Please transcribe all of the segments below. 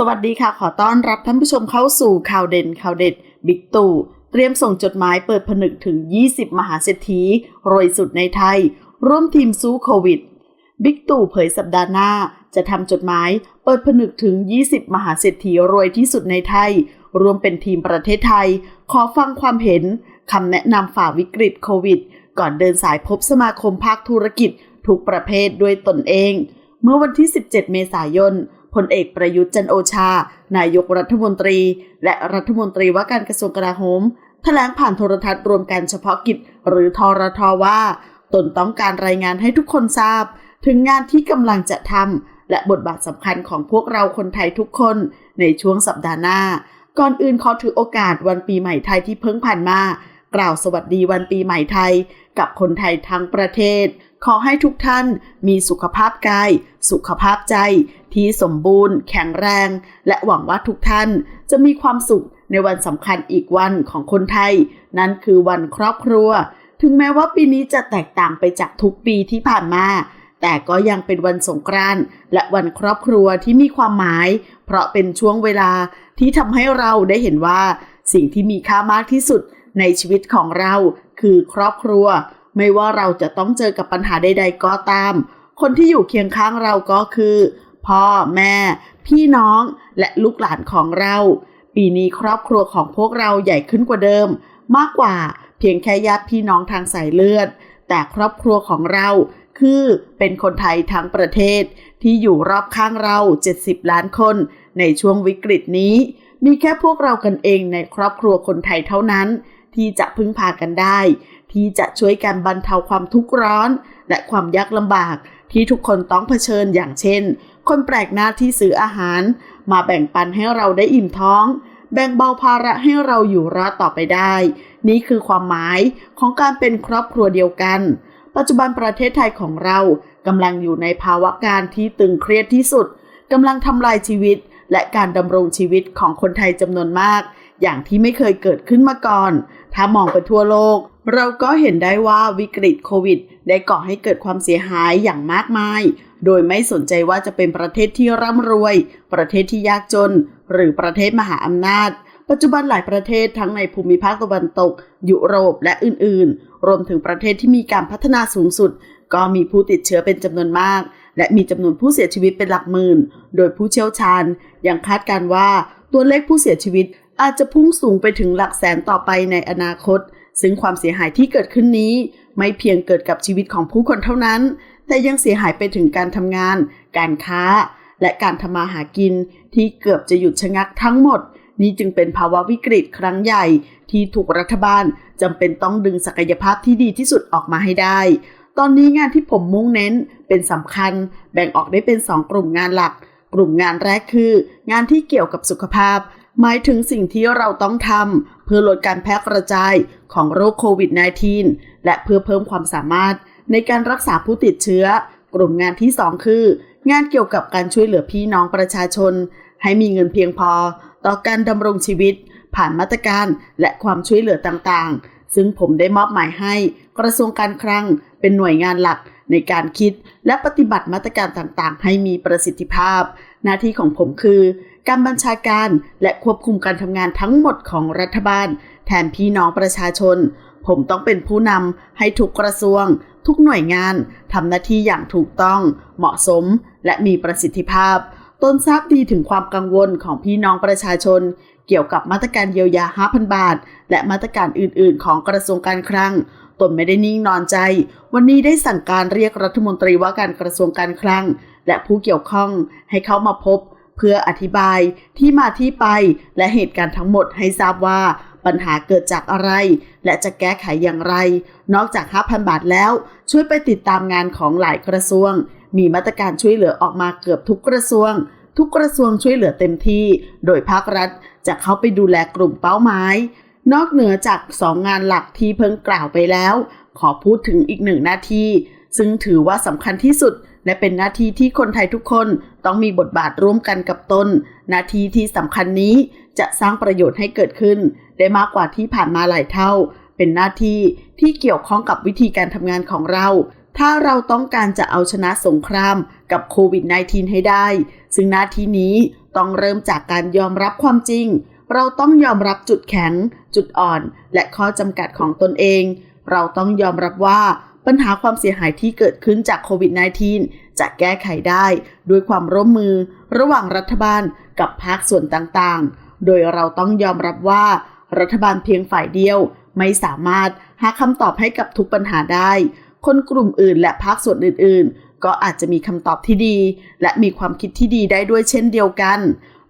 สวัสดีค่ะ ขอต้อนรับท่านผู้ชมเข้าสู่ข่าวเด่นข่าวเด็ด บิ๊กตู่เตรียมส่งจดหมายเปิดผนึกถึง 20 มหาเศรษฐีรวยสุดในไทย ร่วมทีมสู้โควิด บิ๊กตู่เผยสัปดาห์หน้า จะทำจดหมายเปิดผนึกถึง 20 มหาเศรษฐีรวยที่สุดในไทย รวมเป็นทีมประเทศไทย ขอฟังความเห็นคำแนะนำฝ่าวิกฤตโควิด ก่อนเดินสายพบสมาคมภาคธุรกิจทุกประเภทด้วยตนเอง เมื่อวันที่ 17 เมษายน พลเอกประยุทธ์จันโอชา นายกรัฐมนตรี และรัฐมนตรีว่าการกระทรวงกลาโหมแถลงผ่านโทรทัศน์รวมการเฉพาะกิจ หรือทรทว่า ตนต้องการรายงานให้ทุกคนทราบ ถึงงานที่กำลังจะทำและบทบาทสำคัญของพวกเราคนไทยทุกคนในช่วงสัปดาห์หน้า ก่อนอื่นขอถือโอกาสวันปีใหม่ไทยที่เพิ่งผ่านมา กล่าวสวัสดีวันปีใหม่ไทย กับคนไทยทั้งประเทศ ขอให้ทุกท่านมีสุขภาพกาย สุขภาพใจ ที่สมบูรณ์ แข็งแรง และหวังว่าทุกท่านจะมีความสุขในวันสำคัญอีกวันของคนไทย นั่นคือวันครอบครัว ถึงแม้ว่าปีนี้จะแตกต่างไปจากทุกปีที่ผ่านมา แต่ก็ยังเป็นวันสงกรานต์และวันครอบครัวที่มีความหมาย เพราะเป็นช่วงเวลาที่ทำให้เราได้เห็นว่า สิ่งที่มีค่ามากที่สุดในชีวิตของเราคือครอบครัว ไม่ว่าเราจะต้องเจอกับปัญหาใด ๆ ก็ตาม คนที่อยู่เคียงข้างเราก็คือ พ่อแม่ พี่น้องและลูกหลานของเรา ปีนี้ครอบครัวของพวกเราใหญ่ขึ้นกว่าเดิม มากกว่าเพียงแค่ญาติพี่น้องทางสายเลือด แต่ครอบครัวของเราคือเป็นคนไทยทั้งประเทศ ที่อยู่รอบข้างเรา 70 ล้านคน ในช่วงวิกฤตนี้ มีแค่พวกเรากันเองในครอบครัวคนไทยเท่านั้น ที่จะพึ่งพากันได้ ที่จะช่วยกันบรรเทาความทุกข์ร้อน และความยากลำบากที่ทุกคนต้องเผชิญอย่างเช่น คนแปลกหน้าที่ซื้ออาหาร มาแบ่งปันให้เราได้อิ่มท้อง แบ่งเบาภาระให้เราอยู่รอดต่อไปได้ นี่คือความหมายของการเป็นครอบครัวเดียวกัน ปัจจุบันประเทศไทยของเรากำลังอยู่ในภาวะการที่ตึงเครียดที่สุดกำลังทำลายชีวิตและการดำรงชีวิตของคนไทยจำนวนมาก อย่างที่ไม่เคยเกิดขึ้นมาก่อน ถ้ามองไปทั่วโลก เราก็เห็นได้ว่าวิกฤตโควิด ได้ก่อให้เกิดความเสียหายอย่างมากมาย โดยไม่สนใจว่าจะเป็นประเทศที่ร่ำรวย ประเทศที่ยากจน หรือประเทศมหาอำนาจ ปัจจุบันหลายประเทศทั้งในภูมิภาคตะวันตก ยุโรปและอื่น ๆ รวมถึงประเทศที่มีการพัฒนาสูงสุด ก็มีผู้ติดเชื้อเป็นจำนวนมากและมีจำนวนผู้เสียชีวิตเป็นหลักหมื่น โดยผู้เชี่ยวชาญยังคาดการณ์ว่าตัวเลขผู้เสียชีวิต อาจจะพุ่งสูงไปถึงหลักแสนต่อไปในอนาคต ซึ่งความเสียหายที่เกิดขึ้นนี้ ไม่เพียงเกิดกับชีวิตของผู้คนเท่านั้น แต่ยังเสียหายไปถึงการทำงาน การค้า และการทำมาหากินที่เกือบจะหยุดชะงักทั้งหมด นี่จึงเป็นภาวะวิกฤตครั้งใหญ่ ที่ถูกรัฐบาลจำเป็นต้องดึงศักยภาพที่ดีที่สุดออกมาให้ได้ ตอนนี้งานที่ผมมุ่งเน้นเป็นสำคัญ แบ่งออกได้เป็น 2 กลุ่มงานหลัก กลุ่มงานแรกคือ งานที่เกี่ยวกับสุขภาพ หมายถึงสิ่งที่เราต้องทำเพื่อลดการแพร่กระจายของโรคโควิด -19 และเพื่อเพิ่มความสามารถในการรักษาผู้ติดเชื้อ กลุ่มงานที่ 2 คือ งานเกี่ยวกับการช่วยเหลือพี่น้องประชาชน ให้มีเงินเพียงพอ ต่อการดำรงชีวิต ผ่านมาตรการและความช่วยเหลือต่างๆ ซึ่งผมได้มอบหมายให้ กระทรวงการคลังเป็นหน่วยงานหลักในการคิดและปฏิบัติมาตรการต่างๆ ให้มีประสิทธิภาพ หน้าที่ของผมคือ การบัญชาการและควบคุมการทำงานทั้งหมดของรัฐบาล แทนพี่น้องประชาชน ผมต้องเป็นผู้นำให้ทุกกระทรวง ทุกหน่วยงานทำหน้าที่อย่างถูกต้อง เหมาะสม และมีประสิทธิภาพ ต้นทราบดีถึงความกังวลของพี่น้องประชาชน เกี่ยวกับมาตรการเยียวยา 5,000 บาท และมาตรการอื่น ๆ ของกระทรวงการคลังตนไม่ได้นิ่งนอนใจ วันนี้ได้สั่งการเรียกรัฐมนตรีว่าการกระทรวงการคลัง และผู้เกี่ยวข้องให้เข้ามาพบ เพื่ออธิบายที่มาที่ไปและเหตุการณ์ทั้งหมดให้ทราบว่าปัญหาเกิดจากอะไร และจะแก้ไขอย่างไร นอกจาก 5,000 บาทแล้ว ช่วยไปติดตามงานของหลายกระทรวง มีมาตรการช่วยเหลือออกมาเกือบทุกกระทรวง ทุกกระทรวงช่วยเหลือเต็มที่ โดยภาครัฐจะเข้าไปดูแลกลุ่มเป้าหมาย นอกเหนือจากสองงานหลักที่เพิ่งกล่าวไปแล้ว ขอพูดถึงอีกหนึ่งหน้าที่ ซึ่งถือว่าสำคัญที่สุด และเป็นหน้าที่ที่คนไทยทุกคนต้องมีบทบาทร่วมกันกับตนหน้าที่ที่สำคัญนี้จะสร้างประโยชน์ให้เกิดขึ้น ได้มากกว่าที่ผ่านมาหลายเท่า เป็นหน้าที่ที่เกี่ยวข้องกับวิธีการทำงานของเรา ถ้าเราต้องการจะเอาชนะสงครามกับโควิด -19 ให้ได้ ซึ่งหน้าที่นี้ต้องเริ่มจากการยอมรับความจริง เราต้องยอมรับจุดแข็ง จุดอ่อน และข้อจำกัดของตนเอง เราต้องยอมรับว่า ปัญหาความเสียหายที่เกิดขึ้นจากโควิด -19 จะแก้ไขได้ด้วยความร่วมมือระหว่างรัฐบาลกับภาคส่วนต่างๆ โดยเราต้องยอมรับว่า รัฐบาลเพียงฝ่ายเดียวไม่สามารถหาคำตอบให้กับทุกปัญหาได้ คนกลุ่มอื่นและภาคส่วนอื่น ๆ ก็อาจจะมีคำตอบที่ดี และมีความคิดที่ดีได้ด้วยเช่นเดียวกัน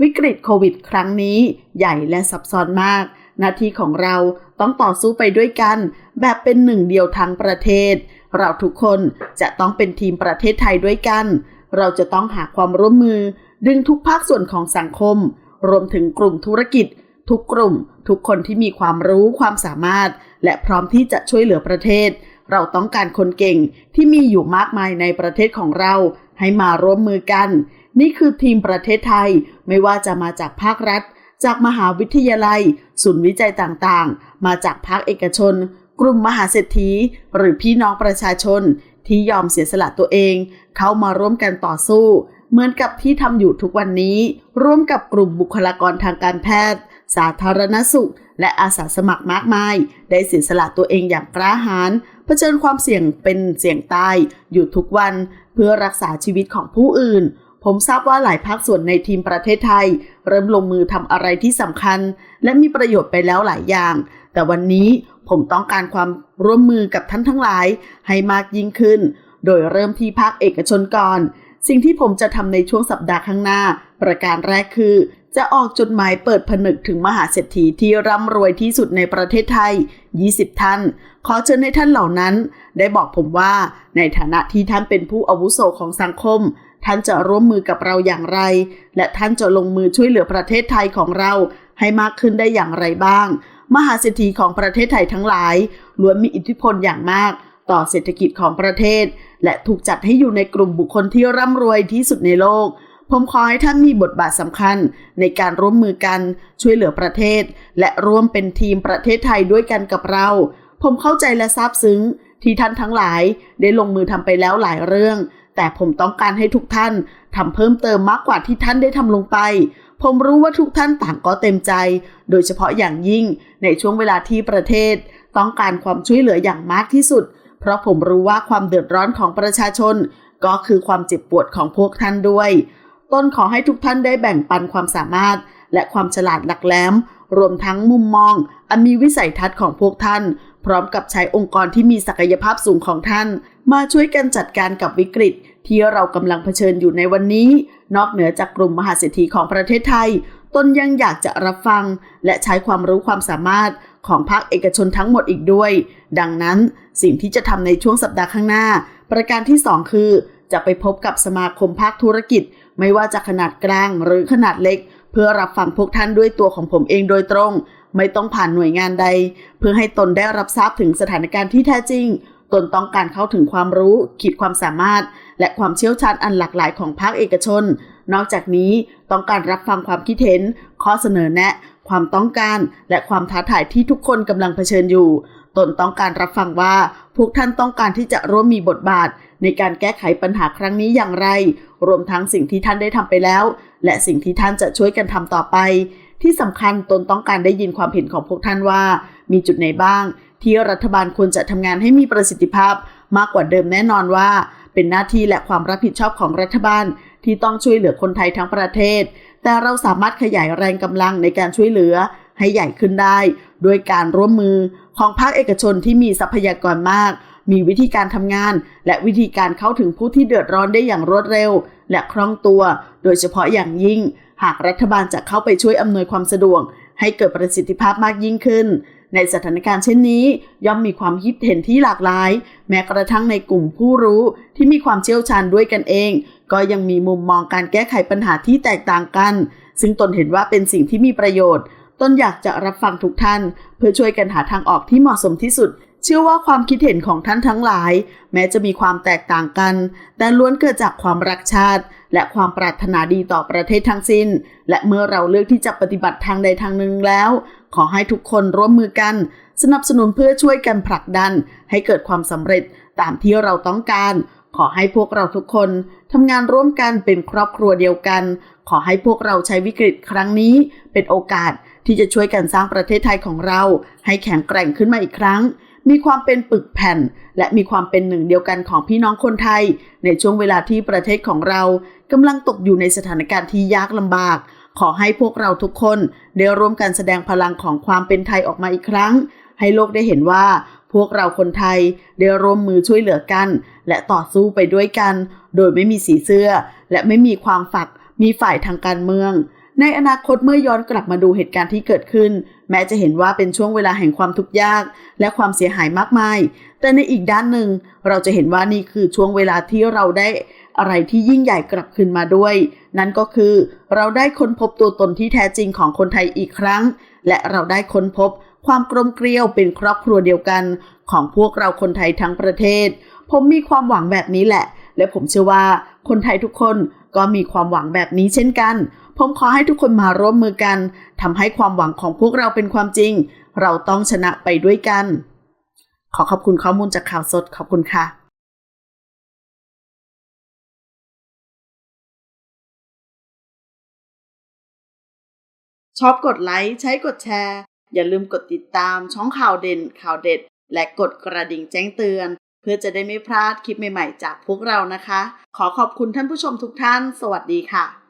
วิกฤตโควิด ครั้งนี้ใหญ่และซับซ้อนมาก หน้าที่ของเราต้องต่อสู้ไปด้วยกัน แบบเป็นหนึ่งเดียวทั้งประเทศ เราทุกคนจะต้องเป็นทีมประเทศไทยด้วยกัน เราจะต้องหาความร่วมมือ ดึงทุกภาคส่วนของสังคม รวมถึงกลุ่มธุรกิจ ทุกกลุ่ม ทุกคนที่มีความรู้ความสามารถ และพร้อมที่จะช่วยเหลือประเทศ เราต้องการคนเก่งที่มีอยู่มากมายในประเทศของเรา ให้มาร่วมมือกัน นี่คือทีมประเทศไทยไม่ว่าจะมาจากภาครัฐ จากมหาวิทยาลัย ศูนย์วิจัยต่างๆ มาจากภาคเอกชน กลุ่มมหาเศรษฐี หรือพี่น้องประชาชน ที่ยอมเสียสละตัวเอง เข้ามาร่วมกันต่อสู้ เหมือนกับที่ทำอยู่ทุกวันนี้ ร่วมกับกลุ่มบุคลากรทางการแพทย์ สาธารณสุข และอาสาสมัครมากมาย ได้เสียสละตัวเองอย่างกล้าหาญเผชิญความเสี่ยงเป็นเสี่ยงตายอยู่ทุกวัน เพื่อรักษาชีวิตของผู้อื่น ผมทราบว่าหลายภาคส่วนในทีมประเทศไทย เริ่มลงมือทำอะไรที่สำคัญ และมีประโยชน์ไปแล้วหลายอย่าง แต่วันนี้ผมต้องการความร่วมมือกับท่านทั้งหลาย ให้มากยิ่งขึ้น โดยเริ่มที่ภาคเอกชนก่อน สิ่งที่ผมจะทำในช่วงสัปดาห์ข้างหน้า ประการแรกคือ จะออกจดหมายเปิดผนึกถึงมหาเศรษฐีที่ร่ำรวยที่สุดในประเทศไทย 20 ท่าน ขอเชิญให้ท่านเหล่านั้น ได้บอกผมว่าในฐานะที่ท่านเป็นผู้อาวุโสของสังคม ท่านจะร่วมมือกับเราอย่างไร และท่านจะลงมือช่วยเหลือประเทศไทยของเราให้มากขึ้นได้อย่างไรบ้าง มหาเศรษฐีของประเทศไทยทั้งหลายล้วนมีอิทธิพลอย่างมาก ต่อเศรษฐกิจของประเทศ และถูกจัดให้อยู่ในกลุ่มบุคคลที่ร่ำรวยที่สุดในโลก ผมขอให้ท่านมีบทบาทสำคัญ ในการร่วมมือกันช่วยเหลือประเทศ และร่วมเป็นทีมประเทศไทยด้วยกันกับเรา ผมเข้าใจและซาบซึ้งที่ท่านทั้งหลายได้ลงมือทำไปแล้วหลายเรื่อง แต่ผมต้องการให้ทุกท่านทำเพิ่มเติมมากกว่าที่ท่านได้ทำลงไป ผมรู้ว่าทุกท่านต่างก็เต็มใจ โดยเฉพาะอย่างยิ่งในช่วงเวลาที่ประเทศ ต้องการความช่วยเหลืออย่างมากที่สุด เพราะผมรู้ว่าความเดือดร้อนของประชาชน ก็คือความเจ็บปวดของพวกท่านด้วย ต้นขอให้ทุกท่านได้แบ่งปันความสามารถ และความฉลาดหลักแหลม รวมทั้งมุมมอง อันมีวิสัยทัศน์ของพวกท่าน พร้อมกับใช้องค์กรที่มีศักยภาพสูงของท่าน มาช่วยกันจัดการกับวิกฤต ที่เรากำลังเผชิญอยู่ในวันนี้ นอกเหนือจากกลุ่มมหาเศรษฐีของประเทศไทย ตนยังอยากจะรับฟัง และใช้ความรู้ความสามารถของภาคเอกชนทั้งหมดอีกด้วย ดังนั้นสิ่งที่จะทำในช่วงสัปดาห์ข้างหน้า ประการที่ 2 คือ จะไปพบกับสมาคมภาคธุรกิจ ไม่ว่าจะขนาดกลางหรือขนาดเล็ก เพื่อรับฟังพวกท่านด้วยตัวของผมเองโดยตรง ไม่ต้องผ่านหน่วยงานใด เพื่อให้ตนได้รับทราบถึงสถานการณ์ที่แท้จริง ตนต้องการเข้าถึงความรู้ ขีดความสามารถ และความเชี่ยวชาญอันหลากหลายของภาคเอกชน นอกจากนี้ต้องการรับฟังความคิดเห็น ข้อเสนอแนะ ความต้องการ และความท้าทายที่ทุกคนกำลังเผชิญอยู่ ตนต้องการรับฟังว่า พวกท่านต้องการที่จะร่วมมีบทบาท ในการแก้ไขปัญหาครั้งนี้อย่างไร รวมทั้งสิ่งที่ท่านได้ทำไปแล้ว และสิ่งที่ท่านจะช่วยกันทำต่อไป ที่สำคัญตนต้องการได้ยินความเห็นของพวกท่านว่า มีจุดไหนบ้าง ที่รัฐบาลควรจะทำงานให้มีประสิทธิภาพ มากกว่าเดิมแน่นอนว่า เป็นหน้าที่และความรับผิดชอบของรัฐบาล ที่ต้องช่วยเหลือคนไทยทั้งประเทศ แต่เราสามารถขยายแรงกำลังในการช่วยเหลือให้ใหญ่ขึ้นได้ด้วยการร่วมมือของภาคเอกชนที่มีทรัพยากรมาก มีวิธีการทำงาน และวิธีการเข้าถึงผู้ที่เดือดร้อนได้อย่างรวดเร็ว และคล่องตัว โดยเฉพาะอย่างยิ่ง หากรัฐบาลจะเข้าไปช่วยอำนวยความสะดวก ให้เกิดประสิทธิภาพมากยิ่งขึ้น ในสถานการณ์เช่นนี้ย่อมมีความคิดเห็นที่หลากหลาย แม้กระทั่งในกลุ่มผู้รู้ที่มีความเชี่ยวชาญด้วยกันเอง ก็ยังมีมุมมองการแก้ไขปัญหาที่แตกต่างกัน ซึ่งตนเห็นว่าเป็นสิ่งที่มีประโยชน์ ตนอยากจะรับฟังทุกท่าน เพื่อช่วยกันหาทางออกที่เหมาะสมที่สุด เชื่อว่าความคิดเห็นของท่านทั้งหลาย แม้จะมีความแตกต่างกัน แต่ล้วนเกิดจากความรักชาติ และความปรารถนาดีต่อประเทศทั้งสิ้น และเมื่อเราเลือกที่จะปฏิบัติทางใดทางหนึ่งแล้ว ขอให้ทุกคนร่วมมือกัน สนับสนุนเพื่อช่วยกันผลักดัน ให้เกิดความสำเร็จตามที่เราต้องการ ขอให้พวกเราทุกคนทำงานร่วมกันเป็นครอบครัวเดียวกัน ขอให้พวกเราใช้วิกฤตครั้งนี้เป็นโอกาสที่จะช่วยกันสร้างประเทศไทยของเรา ให้แข็งแกร่งขึ้นมาอีกครั้ง มีความเป็นปึกแผ่น และมีความเป็นหนึ่งเดียวกันของพี่น้องคนไทย ในช่วงเวลาที่ประเทศของเรากำลังตกอยู่ในสถานการณ์ที่ยากลำบาก ขอให้พวกเราทุกคนได้ร่วมกันแสดงพลังของความเป็นไทยออกมาอีกครั้ง ให้โลกได้เห็นว่าพวกเราคนไทยได้ร่วมมือช่วยเหลือกัน และต่อสู้ไปด้วยกัน โดยไม่มีสีเสื้อ และไม่มีความฝักมีฝ่ายทางการเมือง ในอนาคตเมื่อย้อนกลับมาดูเหตุการณ์ที่เกิดขึ้น แม้จะเห็นว่าเป็นช่วงเวลาแห่งความทุกข์ยาก และความเสียหายมากมาย แต่ในอีกด้านหนึ่ง เราจะเห็นว่านี่คือช่วงเวลาที่เราได้อะไรที่ยิ่งใหญ่กลับคืนมาด้วย นั่นก็คือเราได้ค้นพบตัวตนที่แท้จริงของคนไทยอีกครั้ง และเราได้ค้นพบความกลมเกลียวเป็นครอบครัวเดียวกัน ของพวกเราคนไทยทั้งประเทศ ผมมีความหวังแบบนี้แหละ และผมเชื่อว่าคนไทยทุกคน ก็มีความหวังแบบนี้เช่นกัน ผมขอให้ทุกคนมาร่วมมือกันทำให้ความหวังของพวกเราเป็นความจริง เราต้องชนะไปด้วยกัน ขอขอบคุณข้อมูลจากข่าวสดขอบคุณค่ะชอบกดไลค์ ใช้กดแชร์ อย่าลืมกดติดตามช่องข่าวเด่นข่าวเด็ด และกดกระดิ่งแจ้งเตือน เพื่อจะได้ไม่พลาดคลิปใหม่ๆ จากพวกเรานะคะ ขอขอบคุณท่านผู้ชมทุกท่าน สวัสดีค่ะ